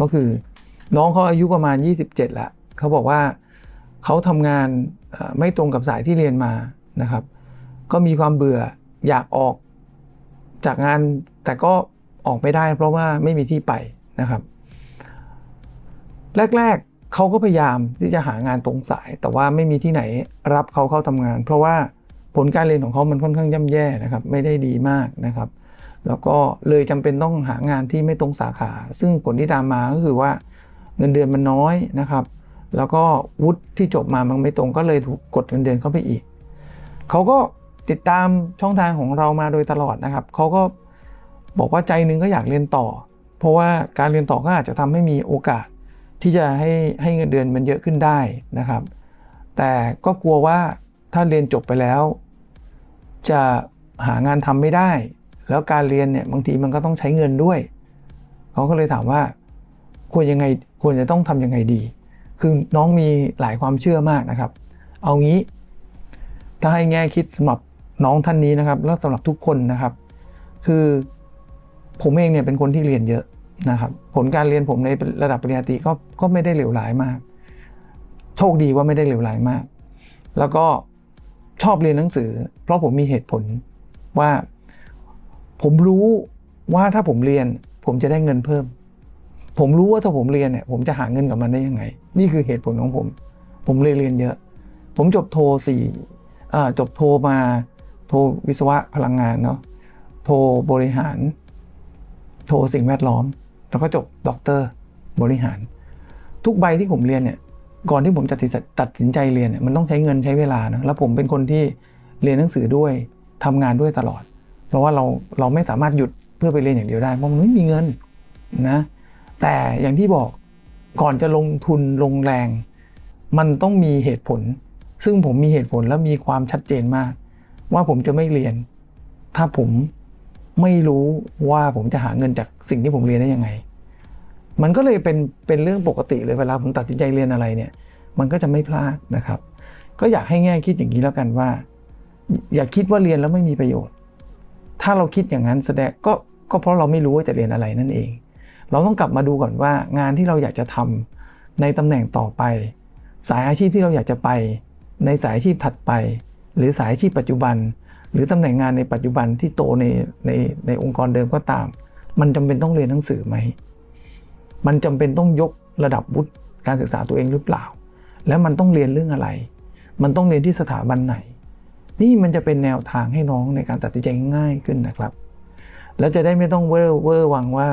ก็คือ น้องเขาอายุประมาณ 27ล้วเขาบอกว่าเขาทำงานไม่ตรงกับสายที่เรียนมานะครับ ก็มีความเบื่ออยากออกจากงานแต่ก็ออกไม่ได้เพราะว่าไม่มีที่ไปนะครับ แรกๆเขาก็พยายามที่จะหางานตรงสาย แต่ว่าไม่มีที่ไหนรับเขาเข้าทำงาน เพราะว่าผลการเรียนของเขามันค่อนข้างย่ำแย่นะครับ ไม่ได้ดีมากนะครับ แล้วก็เลยจำเป็นต้องหางานที่ไม่ตรงสาขา ซึ่งผลที่ตามมาก็คือว่าเงินเดือนมันน้อยนะครับ แล้วก็วุฒิที่จบมามันไม่ตรงก็เลยถูกกดเงินเดือนเข้าไปอีก เขาก็ติดตามช่องทางของเรามาโดยตลอดนะครับ เขาก็บอกว่าใจนึงก็อยากเรียนต่อ เพราะว่าการเรียนต่อก็อาจจะทำให้มีโอกาสที่จะให้ให้เงินเดือนมันเยอะขึ้นได้นะครับ แต่ก็กลัวว่าถ้าเรียนจบไปแล้ว จะหางานทำไม่ได้ แล้วการเรียนเนี่ยบางทีมันก็ต้องใช้เงินด้วยเขาก็เลยถามว่าควรยังไงควรจะต้องทำยังไงดี คือน้องมีหลายความเชื่อมากนะครับ เอางี้ ถ้าให้แง่คิดสำหรับน้องท่านนี้นะครับ แล้วสำหรับทุกคนนะครับ คือผมเองเนี่ยเป็นคนที่เรียนเยอะนะครับ ผลการเรียนผมในระดับปริญญาตรีก็ก็ไม่ได้เหลวไหลมาก โชคดีว่าไม่ได้เหลวไหลมาก แล้วก็ชอบเรียนหนังสือ เพราะผมมีเหตุผลว่า ผมรู้ว่าถ้าผมเรียน ผมจะได้เงินเพิ่ม ผมรู้ว่าถ้าผมเรียนเนี่ย ผมจะหาเงินกับมันได้ยังไง นี่คือเหตุผลของผม ผมเลยเรียนเยอะ ผมจบโทสี่จบโทมาโทวิศวะพลังงานเนาะโทบริหาร โทสิ่งแวดล้อม แล้วก็จบด็อกเตอร์บริหาร ทุกใบที่ผมเรียนเนี่ยก่อนที่ผมจะตัดสินตัดสินใจเรียนเนี่ยมันต้องใช้เงินใช้เวลานะแล้วผมเป็นคนที่เรียนหนังสือด้วยทำงานด้วยตลอด ราะว่าเราเราไม่สามารถหยุดเพื่อไปเรียนอย่างเดียวได้เพราะมันไม่มีเงินนะแต่อย่างที่บอกก่อนจะลงทุนลงแรง มันต้องมีเหตุผล ซึ่งผมมีเหตุผลและมีความชัดเจนมาก ว่าผมจะไม่เรียน ถ้าผมไม่รู้ว่าผมจะหาเงินจากสิ่งที่ผมเรียนได้ยังไง มันก็เลยเป็นเป็นเรื่องปกติเลยเวลาผมตัดสินใจเรียนอะไรเนี่ย มันก็จะไม่พลาดนะครับ ก็อยากให้แง่คิดอย่างนี้แล้วกันว่า อย่าคิดว่าเรียนแล้วไม่มีประโยชน์ ถ้าเราคิดอย่างนั้นแสดงก็ก็เพราะเราไม่รู้ว่าจะเรียนอะไรนั่นเอง เราต้องกลับมาดูก่อนว่างานที่เราอยากจะทำในตำแหน่งต่อไป สายอาชีพที่เราอยากจะไป ในสายอาชีพถัดไป หรือสายอาชีพปัจจุบัน หรือตำแหน่งงานในปัจจุบันที่โตในในในองค์กรเดิมก็ตาม มันจำเป็นต้องเรียนหนังสือไหมมันจำเป็นต้องยกระดับวุฒิการศึกษาตัวเองหรือเปล่า แล้วมันต้องเรียนเรื่องอะไร มันต้องเรียนที่สถาบันไหน นี่มันจะเป็นแนวทางให้น้องในการตัดสินใจง่ายขึ้นนะครับ แล้วจะได้ไม่ต้องเวอร์เวอร์วังว่า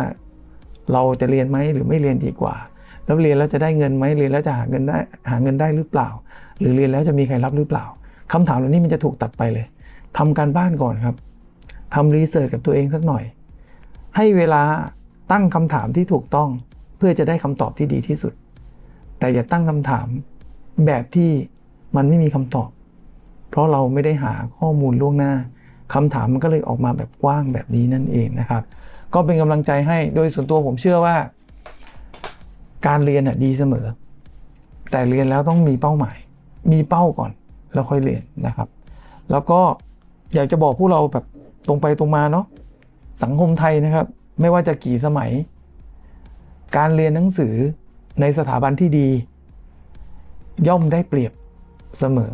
เราจะเรียนไหมหรือไม่เรียนดีกว่า แล้วเรียนแล้วจะได้เงินไหมเรียนแล้วจะหาเงินได้หาเงินได้หรือเปล่า หรือเรียนแล้วจะมีใครรับหรือเปล่าคำถามเหล่านี้มันจะถูกตัดไปเลยทำการบ้านก่อนครับทำรีเสิร์ชกับตัวเองสักหน่อย ให้เวลาตั้งคำถามที่ถูกต้องเพื่อจะได้คำตอบที่ดีที่สุด แต่อย่าตั้งคำถามแบบที่มันไม่มีคำตอบ เพราะเราไม่ได้หาข้อมูลล่วงหน้าคำถามมันก็เลยออกมาแบบกว้างแบบนี้นั่นเองนะครับ ก็เป็นกำลังใจให้โดยส่วนตัวผมเชื่อว่า การเรียนอะดีเสมอ แต่เรียนแล้วต้องมีเป้าหมาย มีเป้าก่อนแล้วค่อยเรียนนะครับ แล้วก็อยากจะบอกพวกเราแบบตรงไปตรงมาเนาะสังคมไทยนะครับ ไม่ว่าจะกี่สมัย การเรียนหนังสือในสถาบันที่ดี ย่อมได้เปรียบเสมอ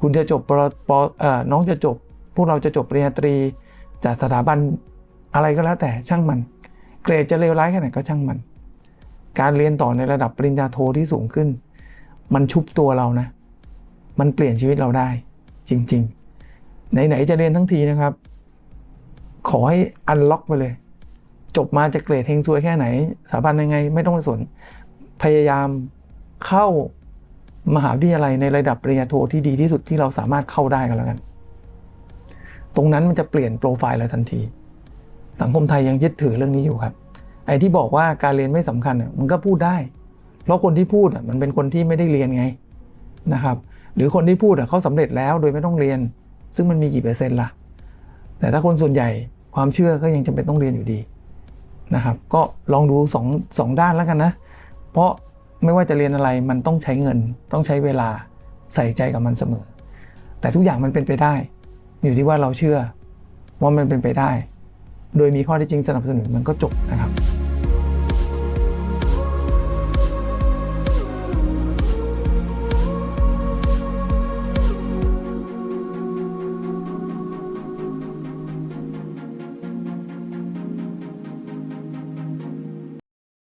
คุณจะจบปปเอ่อน้องจะจบ พวกเราจะจบปริญญาตรี จากสถาบันอะไรก็แล้วแต่ช่างมัน เกรดจะเลวร้ายแค่ไหนก็ช่างมัน การเรียนต่อในระดับปริญญาโทที่สูงขึ้น มันชุบตัวเรานะ มันเปลี่ยนชีวิตเราได้ จริง ๆ ไหนๆจะเรียนทั้งทีนะครับ ขอให้อันล็อกไปเลย จบมาจะเกรดเฮงซวยแค่ไหนสถาบันยังไง ไม่ต้องไปสนพยายามเข้า มหาวิทยาลัยในระดับปริญญาโทที่ดีที่สุดที่เราสามารถเข้าได้ก็แล้วกัน ตรงนั้นมันจะเปลี่ยนโปรไฟล์เราทันที สังคมไทยยังยึดถือเรื่องนี้อยู่ครับ ไอ้ที่บอกว่าการเรียนไม่สำคัญอะมันก็พูดได้ เพราะคนที่พูดอะมันเป็นคนที่ไม่ได้เรียนไงนะครับ หรือคนที่พูดอะเขาสำเร็จแล้วโดยไม่ต้องเรียน ซึ่งมันมีกี่เปอร์เซ็นต์ล่ะ แต่ถ้าคนส่วนใหญ่ความเชื่อก็ยังจำเป็นต้องเรียนอยู่ดีนะครับ ก็ลองดูสองสองด้านแล้วกันนะ เพราะ ไม่ว่าจะเรียนอะไรมันต้องใช้เงิน ต้องใช้เวลาใส่ใจกับมันเสมอ แต่ทุกอย่างมันเป็นไปได้ อยู่ที่ว่าเราเชื่อว่ามันเป็นไปได้ โดยมีข้อที่จริงสนับสนุนมันก็จบนะครับ